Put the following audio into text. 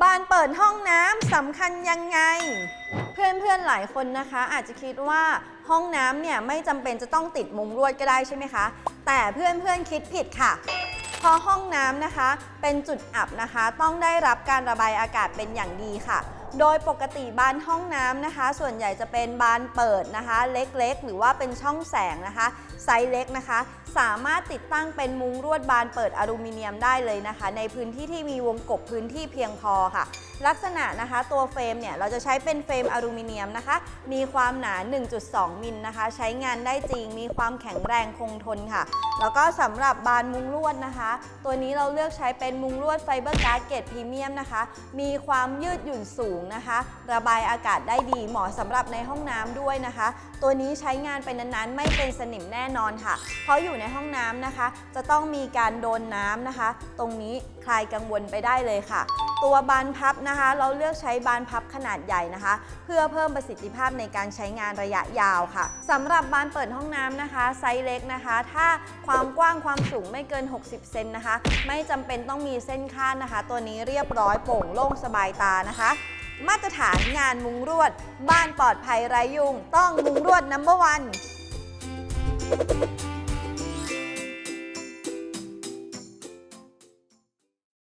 บานเปิดห้องน้ำสำคัญยังไง เพื่อนๆหลายคนนะคะ อาจจะคิดว่าห้องน้ำเนี่ยไม่จำเป็นจะต้องติดมุงลวดก็ได้ใช่ไหมคะ แต่เพื่อนๆคิดผิดค่ะเพราะห้องน้ำนะคะ เป็นจุดอับนะคะ ต้องได้รับการระบายอากาศเป็นอย่างดีค่ะ โดยปกติบานห้องน้ำนะคะ ส่วนใหญ่จะเป็นบานเปิดนะคะ เล็กๆ หรือว่าเป็นช่องแสงนะคะ ไซส์เล็กนะคะ สามารถติดตั้งเป็นมุ้งรวดบานเปิดอลูมิเนียมได้เลยนะคะ ในพื้นที่ที่มีวงกบพื้นที่เพียงพอค่ะลักษณะนะคะตัวเฟรมเนี่ยเราจะใช้เป็นเฟรมอลูมิเนียมนะคะ มีความหนา 1.2 มิลนะคะ ใช้งานได้จริง มีความแข็งแรงคงทนค่ะ แล้วก็สำหรับบานมุงลวดนะคะ ตัวนี้เราเลือกใช้เป็นมุงลวดไฟเบอร์การ์ดเกรดพรีเมียมนะคะ มีความยืดหยุ่นสูงนะคะ ระบายอากาศได้ดีเหมาะสำหรับในห้องน้ำด้วยนะคะ ตัวนี้ใช้งานไปนานๆ ไม่เป็นสนิมแน่นอนค่ะ เพราะอยู่ในห้องน้ำนะคะ จะต้องมีการโดนน้ำนะคะ ตรงนี้คลายกังวลไปได้เลยค่ะ ตัวบานพับนะคะ เราเลือกใช้บานพับขนาดใหญ่นะคะ เพื่อเพิ่มประสิทธิภาพในการใช้งานระยะยาวค่ะสำหรับบานเปิดห้องน้ำนะคะ ไซส์เล็กนะคะ ถ้าความกว้างความสูงไม่เกิน 60 เซนนะคะ ไม่จำเป็นต้องมีเส้นคาดนะคะ ตัวนี้เรียบร้อยโปร่งโล่งสบายตานะคะมาตรฐานงานมุงรวด บ้านปลอดภัยไร้ยุง ต้องมุงรวดนัมเบอร์วัน